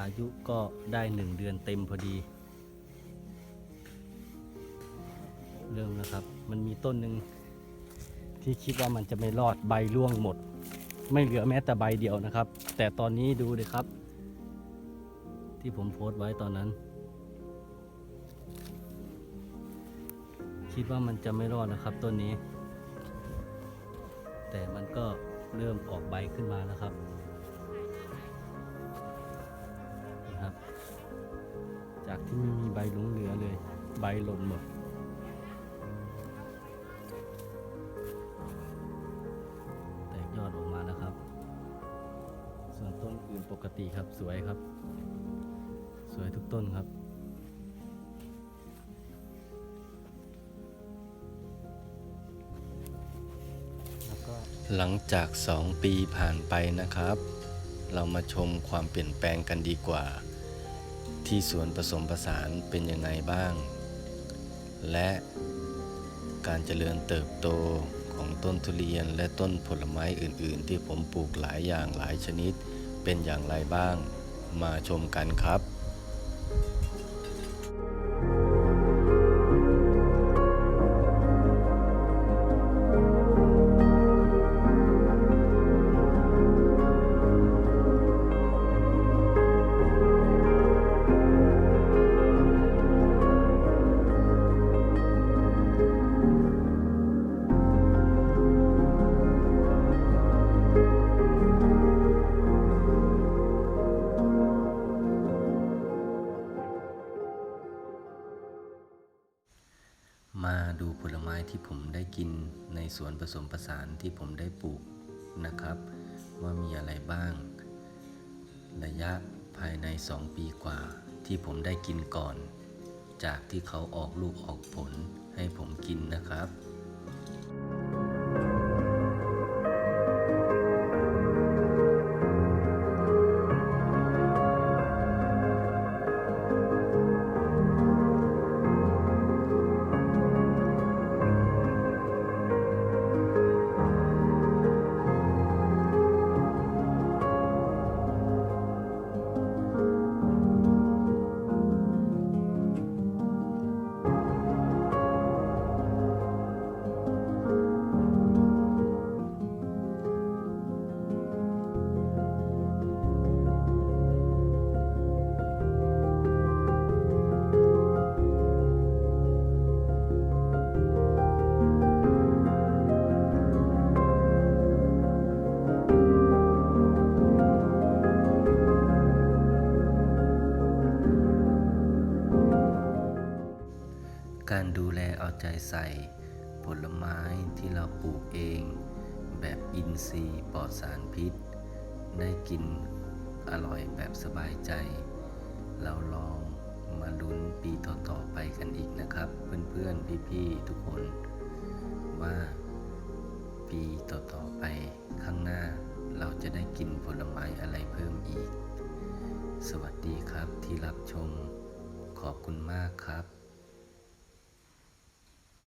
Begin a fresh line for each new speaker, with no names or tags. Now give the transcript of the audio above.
อายุก็ได้หนึ่งเดือนเต็มพอดี เริ่มแล้วครับ มันมีต้นหนึ่งที่คิดว่ามันจะไม่รอดใบร่วงหมด ไม่เหลือแม้แต่ใบเดียวนะครับ แต่ตอนนี้ดูเลยครับ ที่ผมโพสต์ไว้ตอนนั้น คิดว่ามันจะไม่รอดนะครับต้นนี้ แต่มันก็เริ่มออกใบขึ้นมาแล้วครับ จากที่ไม่มีใบหลงเหลือเลย ใบหล่นหมดแตกยอดออกมาแล้วครับ ส่วนต้นอื่นปกติครับสวยครับ สวยทุกต้นครับ
หลังจาก 2 ปีผ่านไปนะครับ เรามาชมความเปลี่ยนแปลงกันดีกว่า ที่สวนผสมผสานเป็นยังไงบ้าง และการเจริญเติบโตของต้นทุเรียนและต้นผลไม้อื่น ๆ ที่ผมปลูกหลายอย่างหลายชนิดเป็นอย่างไรบ้าง มาชมกันครับ มาดูผลไม้ที่ผมได้กินในสวนผสมผสานที่ผมได้ปลูกนะครับ ว่ามีอะไรบ้าง ระยะภายใน 2 ปีกว่า ที่ผมได้กินก่อน จากที่เขาออกลูกออกผลให้ผมกินนะครับ การดูแลเอาใจใส่ ผลไม้ที่เราปลูกเอง แบบอินทรีย์ปลอดสารพิษ ได้กินอร่อยแบบสบายใจ เราลองมาลุ้นปีต่อๆไปกันอีกนะครับ เพื่อนๆ พี่ๆ ทุกคนว่าปีต่อๆไปข้างหน้าเราจะได้กินผลไม้อะไรเพิ่มอีก สวัสดีครับที่รับชม ขอบคุณมากครับ